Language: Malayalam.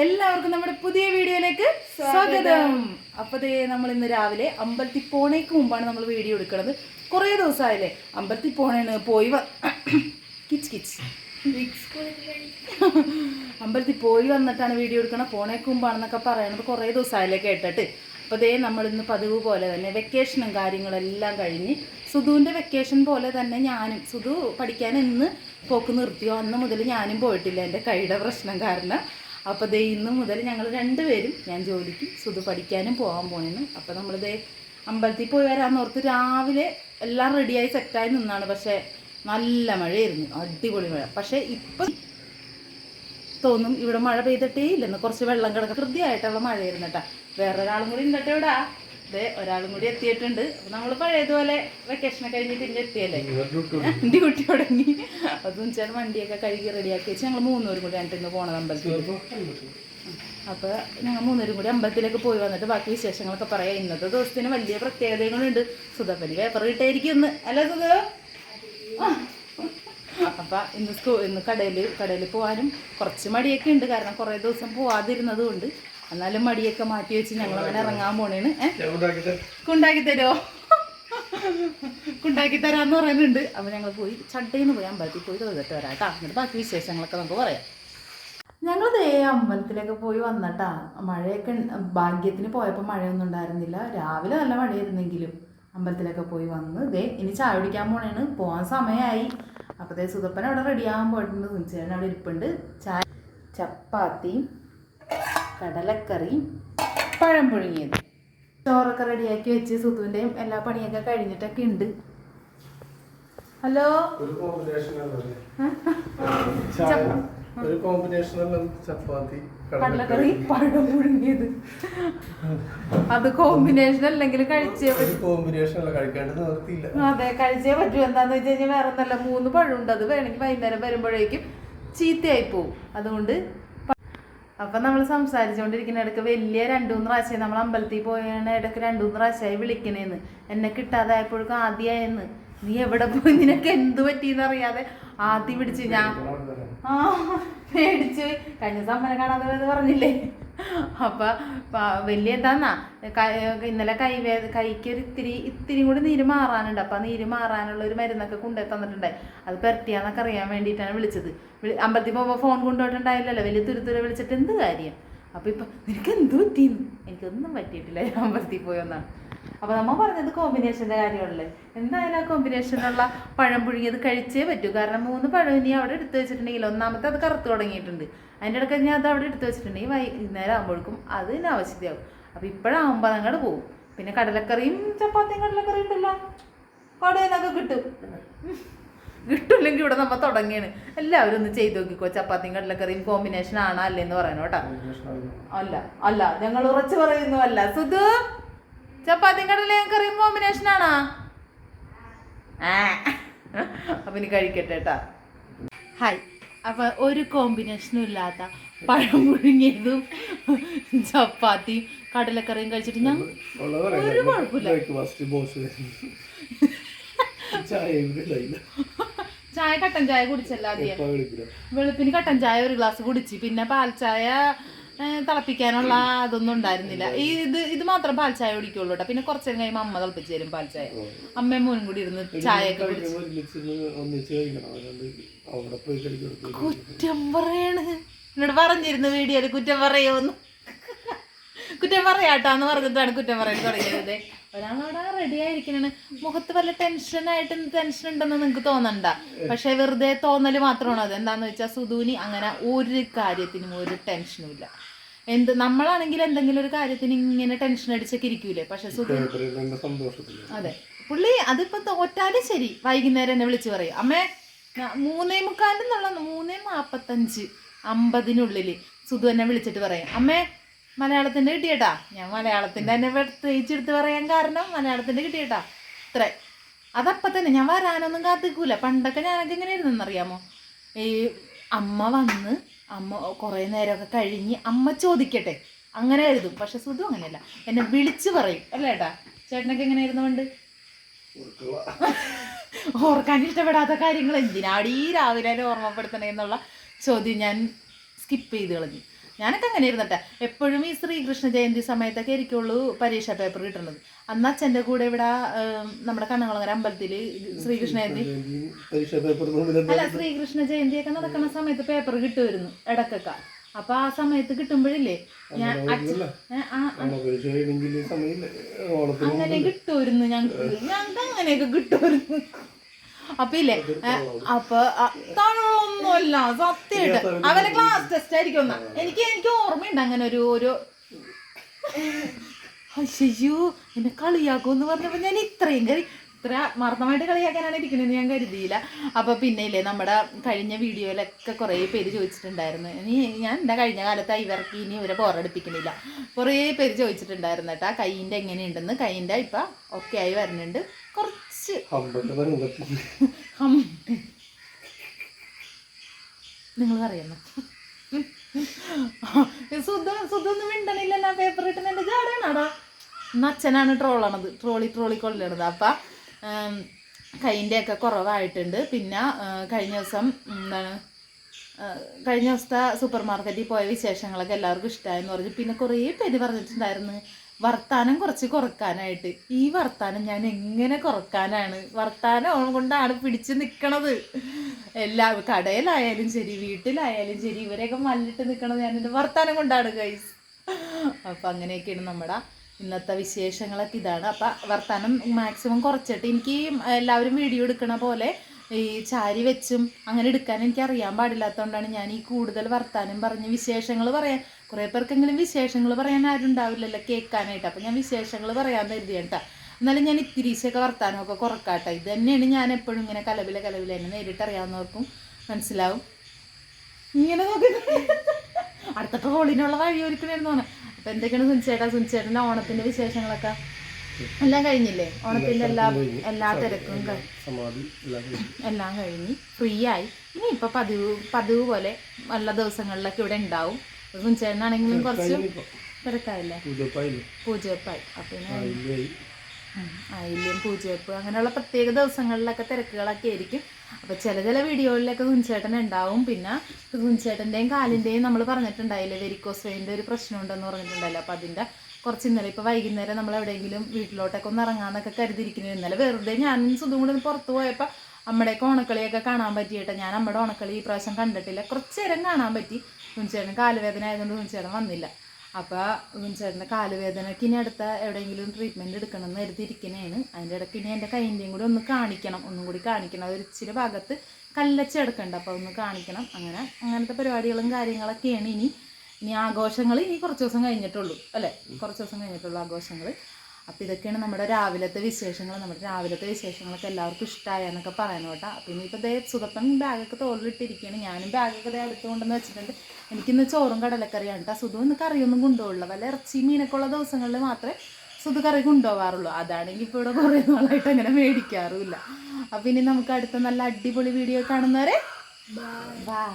എല്ലാവർക്കും നമ്മുടെ പുതിയ വീഡിയോയിലേക്ക് സ്വാഗതം. അപ്പൊ ദേ നമ്മൾ ഇന്ന് രാവിലെ അമ്പലത്തിൽ പോണേക്ക് മുമ്പാണ് നമ്മൾ വീഡിയോ എടുക്കുന്നത് കുറേ ദിവസമായില്ലേ? അമ്പലത്തിൽ പോണേണ് പോയി കിച്ച് കിച്ച്. അമ്പലത്തിൽ പോയി വന്നിട്ടാണ് വീഡിയോ എടുക്കണം പോണേക്ക് മുമ്പാണെന്നൊക്കെ പറയണത് കുറേ ദിവസമായില്ലേ കേട്ടിട്ട്. അപ്പൊ ദേ നമ്മൾ ഇന്ന് പതിവ് പോലെ തന്നെ വെക്കേഷനും കാര്യങ്ങളെല്ലാം കഴിഞ്ഞ് സുധുവിന്റെ വെക്കേഷൻ പോലെ തന്നെ ഞാനും സുധു പഠിക്കാൻ ഇന്ന് പോക്ക് നിർത്തിയോ? അന്ന് മുതൽ ഞാനും പോയിട്ടില്ല. എന്റെ കൈയുടെ പ്രശ്നം കാരണം. അപ്പോൾ ദേ ഇന്ന് മുതൽ ഞങ്ങൾ രണ്ടുപേരും ഞാൻ ജോലിക്ക് സുധു പഠിക്കാനും പോകാൻ പോയെന്ന് അപ്പോൾ നമ്മൾ ദേ അമ്പലത്തിൽ പോയി വരാമെന്ന് ഓർത്ത് രാവിലെ എല്ലാം റെഡിയായി സെറ്റായി നിന്നാണ്. പക്ഷേ നല്ല മഴയായിരുന്നു. അടിപൊളി മഴ. പക്ഷേ ഇപ്പം തോന്നും ഇവിടെ മഴ പെയ്തിട്ടേ ഇല്ലെന്ന്. കുറച്ച് വെള്ളം കിടക്കുക കൃത്യമായിട്ടുള്ള മഴയായിരുന്നു കേട്ടോ. വേറൊരാളും കൂടി ഉണ്ടട്ടോ ഇവിടെ. ഒരാളും കൂടി എത്തിയിട്ടുണ്ട്. അപ്പൊ നമ്മൾ പഴയതുപോലെ വെക്കേഷൻ കഴിഞ്ഞിട്ട് ഇങ്ങനെ എത്തിയല്ലേ? ഡ്യൂട്ടി തുടങ്ങി. അതും ചില വണ്ടിയൊക്കെ കഴുകി റെഡിയാക്കി വെച്ച് ഞങ്ങൾ മൂന്നൂരും കൂടി ആയിട്ട് ഇന്ന് പോണത് അമ്പലത്തിൽ. അപ്പൊ ഞങ്ങൾ മൂന്നൂരും കൂടി അമ്പലത്തിലേക്ക് പോയി വന്നിട്ട് ബാക്കി വിശേഷങ്ങളൊക്കെ പറയാം. ഇന്നത്തെ ദിവസത്തിന് വലിയ പ്രത്യേകതകളുണ്ട്. സുധപ്പനി പേപ്പർ കിട്ടായിരിക്കും ഇന്ന്. അല്ല സുധ? അപ്പൊ ഇന്ന് സ്കൂ ഇന്ന് കടയിൽ കടയിൽ പോകാനും കുറച്ച് മടിയൊക്കെ ഉണ്ട്. കാരണം കുറേ ദിവസം പോവാതിരുന്നത് കൊണ്ട് എന്നാലും മടിയൊക്കെ മാറ്റി വെച്ച് ഞങ്ങൾ അങ്ങനെ ഇറങ്ങാൻ പോണേണ്. കുണ്ടാക്കി തരുമോ കുണ്ടാക്കി തരാന്ന് പറയുന്നുണ്ട്. അപ്പോൾ ഞങ്ങൾ പോയി ചട്ടയിന്ന് പോയി അമ്പലത്തിൽ പോയി തൊഴുതിട്ട് വരാം കേട്ടോ. എന്നിട്ട് ബാക്കി വിശേഷങ്ങളൊക്കെ നമുക്ക് പറയാം. ഞങ്ങൾ ദേ അമ്പലത്തിലൊക്കെ പോയി വന്നിട്ടാ. മഴയൊക്കെ ഭാഗ്യത്തിന് പോയപ്പോൾ മഴയൊന്നും ഉണ്ടായിരുന്നില്ല. രാവിലെ നല്ല മഴയായിരുന്നെങ്കിലും അമ്പലത്തിലൊക്കെ പോയി വന്ന് ദേ ഇനി ചായ കുടിക്കാൻ പോണേണ്. പോകാൻ സമയമായി അപ്പോൾ ദേ സുതപ്പൻ അവിടെ റെഡിയാകാൻ പോയിട്ടുണ്ട്. സുനിച്ചേട്ടൻ അവിടെ ഇരിപ്പുണ്ട്. ചായ ചപ്പാത്തിയും കടലക്കറിയും പഴം പുഴുങ്ങിയത്. ചോറൊക്കെ റെഡിയാക്കി വെച്ച് സുധുവിന്റെയും എല്ലാ പണിയൊക്കെ കഴിഞ്ഞിട്ടൊക്കെ ഉണ്ട്. ഹലോ? ഒരു കോമ്പിനേഷൻ ചപ്പാത്തി. കടലക്കറി പഴം പുഴുങ്ങിയത്. അത് കോമ്പിനേഷൻ അല്ലെങ്കിൽ കഴിച്ചേ കോമ്പിനേഷൻ അതെ കഴിച്ചേ പറ്റൂ. എന്താന്ന് വെച്ച് കഴിഞ്ഞാൽ വേറെ നല്ല മൂന്ന് പഴം ഉണ്ട് അത് വേണമെങ്കിൽ വൈകുന്നേരം വരുമ്പോഴേക്കും ചീത്തയായി പോവും. അതുകൊണ്ട് അപ്പൊ നമ്മൾ സംസാരിച്ചുകൊണ്ടിരിക്കുന്ന ഇടയ്ക്ക് വലിയ രണ്ടു മൂന്ന് പ്രാവശ്യം നമ്മൾ അമ്പലത്തിൽ പോയാണ് ഇടയ്ക്ക് രണ്ടു മൂന്ന് പ്രാവശ്യമായി വിളിക്കണേന്ന്. എന്നെ കിട്ടാതായപ്പോഴേക്കും ആദ്യമായെന്ന് നീ എവിടെ പോയി? നിനക്ക് എന്ത് പറ്റിയെന്ന് അറിയാതെ ആദ്യം പിടിച്ച് ഞാൻ ആ പേടിച്ച് കഴിഞ്ഞ സമ്മനം കാണാതെ പറഞ്ഞില്ലേ? അപ്പൊ പ- വലിയ എന്താന്നാ ഇന്നലെ കൈ കൈക്ക് ഒരു ഇത്തിരി ഇത്തിരി കൂടി നീര് മാറാനുണ്ട്. അപ്പൊ ആ നീര് മാറാനുള്ള ഒരു മരുന്നൊക്കെ കൊണ്ടുപോയി തന്നിട്ടുണ്ടായി. അത് പെരട്ടിയാന്നൊക്കെ അറിയാൻ വേണ്ടിയിട്ടാണ് വിളിച്ചത്. വിളി- അമ്പലത്തിൽ പോകുമ്പോൾ ഫോൺ കൊണ്ടുപോയിട്ടുണ്ടായില്ലല്ലോ? വലിയ തുരുത്തുര വിളിച്ചിട്ട് എന്ത് കാര്യം? അപ്പൊ ഇപ്പൊ നിനക്ക് എന്ത് പറ്റിയെന്ന്? എനിക്കൊന്നും പറ്റിയിട്ടില്ല. അമ്പലത്തിൽ പോയി ഒന്നാണ് അപ്പൊ നമ്മ പറഞ്ഞത് കോമ്പിനേഷന്റെ കാര്യമല്ലേ എന്തായാലും ആ കോമ്പിനേഷനുള്ള പഴം പുഴുങ്ങിയത് കഴിച്ചേ പറ്റൂ. കാരണം മൂന്ന് പഴം ഇനി അവിടെ എടുത്തു വെച്ചിട്ടുണ്ടെങ്കിൽ ഒന്നാമത്തെ അത് കറുത്ത് തുടങ്ങിയിട്ടുണ്ട്. അതിന്റെ ഇടയ്ക്ക് ഞാൻ അത് അവിടെ എടുത്തു വെച്ചിട്ടുണ്ടെങ്കിൽ വൈകുന്നേരം ആകുമ്പോഴേക്കും അത് ഇതിന് ആവശ്യതയാവും അപ്പൊ ഇപ്പോഴാകുമ്പോൾ അങ്ങോട്ട് പോകും പിന്നെ കടലക്കറിയും ചപ്പാത്തിയും കടലക്കറിയും ഉണ്ടല്ലോ. കടയിൽ കിട്ടും. കിട്ടില്ലെങ്കിൽ ഇവിടെ നമ്മ തുടങ്ങിയാണ്. എല്ലാവരും ഒന്ന് ചെയ്ത് നോക്കിക്കോ. ചപ്പാത്തിയും കടലക്കറിയും കോമ്പിനേഷൻ ആണോ അല്ലേന്ന് പറയണം കേട്ടോ. അല്ല അല്ല ഞങ്ങൾ ഉറച്ചു പറയുന്നു അല്ല സുധു! ചപ്പാത്തിയും കടലയും കറിയും കോമ്പിനേഷൻ ആണോ? ആ. അപ്പൊ ഇനി കഴിക്കട്ടെ കേട്ടാ ഹായ് അപ്പൊ ഒരു കോമ്പിനേഷനും ഇല്ലാത്ത പഴം പുഴുങ്ങിയതും ചപ്പാത്തിയും കടലക്കറിയും കഴിച്ചിട്ട് ഞാൻ ഒരു കുഴപ്പമില്ല. ചായ കട്ടൻ ചായ കുടിച്ചല്ലാതെ വെളുപ്പിന് കട്ടൻ ചായ ഒരു ഗ്ലാസ് കുടിച്ച്. പിന്നെ പാൽ ചായ തിളപ്പിക്കാനുള്ള അതൊന്നും ഉണ്ടായിരുന്നില്ല. ഈ ഇത് ഇത് മാത്രം പാൽ ചായ കുടിക്കുള്ളൂ കേട്ടോ പിന്നെ കുറച്ചു നേരം കഴിയുമ്പോൾ അമ്മ തിളപ്പിച്ച് തരും പാൽ ചായ. അമ്മയും മോനും കൂടി ഇരുന്ന് ചായ കുറ്റം പറയാണ്. എന്നോട് പറഞ്ഞിരുന്നു വീഡിയോയിൽ കുറ്റം പറയുമെന്ന് കുറ്റം പറയാട്ടാന്ന് പറഞ്ഞിട്ടാണ് കുറ്റം പറയാൻ തുടങ്ങിയത്. ഒരാളവിടെ റെഡി ആയിരിക്കണേ മുഖത്ത് വല്ല ടെൻഷനായിട്ട് ടെൻഷൻ ഉണ്ടെന്ന് നിങ്ങൾക്ക് തോന്നണ്ട. പക്ഷെ വെറുതെ തോന്നൽ മാത്രമാണ്. അത് എന്താന്ന് വെച്ചാൽ സുധൂനി അങ്ങനെ ഒരു കാര്യത്തിനും ഒരു ടെൻഷനും ഇല്ല. എന്ത് നമ്മളാണെങ്കിൽ എന്തെങ്കിലും ഒരു കാര്യത്തിന് ഇങ്ങനെ ടെൻഷൻ അടിച്ചൊക്കെ ഇരിക്കൂലേ. പക്ഷെ അതെ. പുള്ളി അതിപ്പോ തോറ്റാലും ശരി. വൈകുന്നേരം എന്നെ വിളിച്ചു പറയും. അമ്മേ മൂന്നേ മുക്കാലെന്നുള്ള മൂന്നേ നാപ്പത്തഞ്ച് അമ്പതിനുള്ളിൽ സുധു എന്നെ വിളിച്ചിട്ട് പറയും. അമ്മേ മലയാളത്തിന്റെ കിട്ടിയേട്ടാ. ഞാൻ മലയാളത്തിന്റെ തന്നെ പ്രത്യേകിച്ചെടുത്ത് പറയാൻ കാരണം മലയാളത്തിന്റെ കിട്ടിയേട്ടാ. ഇത്ര. അതപ്പം തന്നെ ഞാൻ വരാനൊന്നും കാത്തിക്കൂല. പണ്ടൊക്കെ ഞാനൊക്കെ എങ്ങനെ ഇരുന്നെന്നറിയാമോ ഈ അമ്മ വന്ന് അമ്മ കുറേ നേരമൊക്കെ കഴിഞ്ഞ് അമ്മ ചോദിക്കട്ടെ. അങ്ങനെ എഴുതും. പക്ഷെ സുധു അങ്ങനെയല്ല. എന്നെ വിളിച്ചു പറയും. അല്ലേ ഏട്ടാ? ചേട്ടനൊക്കെ എങ്ങനെ ഇരുന്നുകൊണ്ട് ഓർക്കാൻ ഇഷ്ടപ്പെടാത്ത കാര്യങ്ങൾ എന്തിനാടി രാവിലെ ഓർമ്മപ്പെടുത്തണേ എന്നുള്ള ചോദ്യം ഞാൻ സ്കിപ്പ് ചെയ്ത് കളഞ്ഞു. ഞാനൊക്കെ അങ്ങനെ ഇരുന്നട്ടെ. എപ്പോഴും ഈ ശ്രീകൃഷ്ണ ജയന്തി സമയത്തൊക്കെ ആയിരിക്കുള്ളൂ പരീക്ഷാ പേപ്പർ കിട്ടുന്നത്. അന്ന് അച്ഛന്റെ കൂടെ ഇവിടെ നമ്മുടെ കണ്ണങ്ങളങ്ങര അമ്പലത്തിൽ ശ്രീകൃഷ്ണ ജയന്തി. അല്ല ശ്രീകൃഷ്ണ ജയന്തിയൊക്കെ നടക്കുന്ന സമയത്ത് പേപ്പർ കിട്ടുമായിരുന്നു ഇടക്കൊക്കെ. അപ്പൊ ആ സമയത്ത് കിട്ടുമ്പോഴില്ലേ ഞാൻ അങ്ങനെ കിട്ടുമായിരുന്നു ഞങ്ങൾക്ക്. ഞങ്ങൾക്ക് അങ്ങനെയൊക്കെ കിട്ടുമായിരുന്നു. അപ്പൊ ഇല്ലേ? അപ്പൊ തള്ളൊന്നുമല്ല സത്യമായിട്ട്. അവന്റെ ക്ലാസ് ടെസ്റ്റ് ആയിരിക്കും ഒന്ന് എനിക്ക് എനിക്ക് ഓർമ്മയുണ്ട് അങ്ങനെ ഒരു ഒരു അയ്യോ എന്നെ കളിയാക്കുമെന്ന് പറഞ്ഞപ്പോ ഞാൻ ഇത്രയും കറി ഇത്ര മർദ്ദമായിട്ട് കളിയാക്കാനാണ് ഇരിക്കണെന്ന് ഞാൻ കരുതിയില്ല. അപ്പൊ പിന്നെ ഇല്ലേ നമ്മുടെ കഴിഞ്ഞ വീഡിയോയിലൊക്കെ കുറേ പേര് ചോദിച്ചിട്ടുണ്ടായിരുന്നു. ഇനി ഞാൻ എന്താ കഴിഞ്ഞ കാലത്ത് ഇവർക്ക് ഇനി ഇവരെ ബോറടിപ്പിക്കണില്ല കുറേ പേര് ചോദിച്ചിട്ടുണ്ടായിരുന്നു കേട്ടോ കൈയിന്റെ എങ്ങനെയുണ്ടെന്ന്. കൈയിന്റെ ഇപ്പം ഒക്കെ ആയി വരുന്നുണ്ട്. കുറച്ച് ഹം നിങ്ങൾ പറയുന്നു. സുധ സുധ ഒന്നും മിണ്ടണില്ല. പേപ്പർ ഇട്ടുന്ന എന്റെ ജാടാണാടാ ഇന്ന് അച്ഛനാണ് ട്രോളണത്. Trolley trolley കൊല്ലണത്. അപ്പം കൈന്റെ ഒക്കെ കുറവായിട്ടുണ്ട്. പിന്നെ കഴിഞ്ഞ ദിവസം എന്താണ് കഴിഞ്ഞ ദിവസത്തെ സൂപ്പർ മാർക്കറ്റിൽ പോയ വിശേഷങ്ങളൊക്കെ എല്ലാവർക്കും ഇഷ്ടമായെന്ന് പറഞ്ഞു. പിന്നെ കുറേ പേര് പറഞ്ഞിട്ടുണ്ടായിരുന്നു വർത്താനം കുറച്ച് കുറക്കാനായിട്ട്. ഈ വർത്താനം ഞാൻ എങ്ങനെ കുറക്കാനാണ്? വർത്താനം കൊണ്ടാണ് പിടിച്ച് നിൽക്കണത് എല്ലാ കടയിലായാലും ശരി വീട്ടിലായാലും ശരി ഇവരെയൊക്കെ മല്ലിട്ട് നിൽക്കണത് ഞാൻ എന്റെ വർത്താനം കൊണ്ടാണ് ഗൈസ് അപ്പം അങ്ങനെയൊക്കെയാണ് നമ്മുടെ ഇന്നത്തെ വിശേഷങ്ങളൊക്കെ ഇതാണ്. അപ്പം വർത്താനം മാക്സിമം കുറച്ചിട്ട് എനിക്ക് എല്ലാവരും വീഡിയോ എടുക്കണ പോലെ ഈ ചാരി വെച്ചും അങ്ങനെ എടുക്കാൻ എനിക്ക് അറിയാൻ പാടില്ലാത്തതുകൊണ്ടാണ് ഞാൻ ഈ കൂടുതൽ വർത്താനം പറഞ്ഞ് വിശേഷങ്ങൾ പറയാൻ കുറേ പേർക്കെങ്കിലും വിശേഷങ്ങൾ പറയാൻ ആരും ഉണ്ടാവില്ലല്ലോ കേൾക്കാനായിട്ട്. അപ്പം ഞാൻ വിശേഷങ്ങൾ പറയാൻ കരുതി കേട്ടാ എന്നാലും ഞാൻ ഇത്തിരീശയൊക്കെ വർത്താനമൊക്കെ കുറക്കാട്ടെ. ഇത് തന്നെയാണ് ഞാൻ എപ്പോഴും ഇങ്ങനെ കലവില കലവില എന്നെ നേരിട്ട് അറിയാവുന്നവർക്കും മനസ്സിലാവും. ഇങ്ങനെ നോക്കി അടുത്ത ട്രോളിനുള്ള വഴി ഒരുക്കണേന്ന് തോന്നുന്നു. അപ്പൊ എന്തൊക്കെയാണ് സുനിച്ചേട്ടാ? സുനിച്ചേട്ടന്റെ ഓണത്തിന്റെ വിശേഷങ്ങളൊക്കെ? എല്ലാം കഴിഞ്ഞില്ലേ? ഓണത്തിന്റെ എല്ലാ എല്ലാ തിരക്കും എല്ലാം കഴിഞ്ഞു. ഫ്രീ ആയി ഇനി ഇപ്പൊ പതിവ് പതിവ് പോലെ നല്ല ദിവസങ്ങളിലൊക്കെ ഇവിടെ ഉണ്ടാവും. സുനിച്ചേട്ടനാണെങ്കിലും കുറച്ച് തിരക്കായില്ലേ പൂജപ്പായി. അപ്പൊ. ആയില്യം പൂജവെപ്പ് അങ്ങനെയുള്ള പ്രത്യേക ദിവസങ്ങളിലൊക്കെ തിരക്കുകളൊക്കെ ആയിരിക്കും. അപ്പോൾ ചില ചില വീഡിയോകളിലൊക്കെ കുഞ്ചേട്ടൻ ഉണ്ടാവും. പിന്നെ കുഞ്ചേട്ടന്റെയും കാലിന്റെയും നമ്മൾ പറഞ്ഞിട്ടുണ്ടായില്ലേ വെരിക്കോസ് വെയിന്റെ ഒരു പ്രശ്നം ഉണ്ടെന്ന് പറഞ്ഞിട്ടുണ്ടല്ലോ അപ്പോൾ അതിന്റെ കുറച്ച് ഇന്നലെ ഇപ്പോൾ വൈകുന്നേരം നമ്മൾ എവിടെയെങ്കിലും വീട്ടിലോട്ടൊക്കെ ഒന്ന് ഇറങ്ങാന്നൊക്കെ കരുതിയിരിക്കുന്നത്. ഇന്നലെ വെറുതെ ഞാനും സുതും കൂടെ പുറത്ത് പോയപ്പോൾ അമ്മയുടെയൊക്കെ ഓണക്കളിയൊക്കെ കാണാൻ പറ്റിയിട്ട് ഞാൻ അമ്മയുടെ ഓണക്കളി ഈ പ്രാവശ്യം കണ്ടിട്ടില്ല. കുറച്ച് നേരം കാണാൻ പറ്റി. കുഞ്ചേട്ടൻ കാലുവേദന ആയതുകൊണ്ട് കുഞ്ചേട്ടൻ വന്നില്ല. അപ്പോൾ ചേട്ടന്റെ കാലുവേദനയ്ക്ക് ഇനി അടുത്ത എവിടെയെങ്കിലും ട്രീറ്റ്മെന്റ് എടുക്കണം എന്ന് കരുതിയിരിക്കണേണ്. അതിന്റെ ഇടയ്ക്ക് ഇനി എന്റെ കൈന്റെയും കൂടി ഒന്ന് കാണിക്കണം. ഒന്നും കൂടി കാണിക്കണം. ഒരു ഇച്ചിരി ഭാഗത്ത് കല്ലച്ച എടുക്കണ്ട. അപ്പോൾ ഒന്ന് കാണിക്കണം. അങ്ങനെ അങ്ങനത്തെ പരിപാടികളും കാര്യങ്ങളൊക്കെയാണ് ഇനി. ഇനി ആഘോഷങ്ങൾ ഇനി കുറച്ച് ദിവസം കഴിഞ്ഞിട്ടുള്ളൂ. അല്ലേ? കുറച്ച് ദിവസം കഴിഞ്ഞിട്ടുള്ളൂ ആഘോഷങ്ങൾ അപ്പോൾ ഇതൊക്കെയാണ് നമ്മുടെ രാവിലത്തെ വിശേഷങ്ങൾ. നമ്മുടെ രാവിലത്തെ വിശേഷങ്ങളൊക്കെ എല്ലാവർക്കും ഇഷ്ടമായ എന്നൊക്കെ പറയണം കേട്ടോ. അപ്പോൾ ഇനിയിപ്പോൾ ദേ സുതപ്പൻ ബാഗൊക്കെ തോളിലിട്ടിരിക്കുകയാണ് ഞാനും ബാഗൊക്കെ ദേ അടുത്ത് കൊണ്ടുവന്ന് വെച്ചിട്ടുണ്ട്. എനിക്കിന്ന് ചോറും കടലക്കറിയാണ് കേട്ടോ. സുധു ഇന്ന് കറിയൊന്നും കൊണ്ടുപോകില്ല. വല്ല ഇറച്ചി മീനൊക്കെ ഉള്ള ദിവസങ്ങളിൽ മാത്രമേ സുധു കറി കൊണ്ടുപോകാറുള്ളൂ. അതാണെങ്കിൽ ഇപ്പോൾ ഇവിടെ കുറേ നാളായിട്ട് അങ്ങനെ മേടിക്കാറുമില്ല. അപ്പം ഇനി നമുക്ക് അടുത്ത നല്ല അടിപൊളി വീഡിയോ കാണുന്നവരെ ബൈ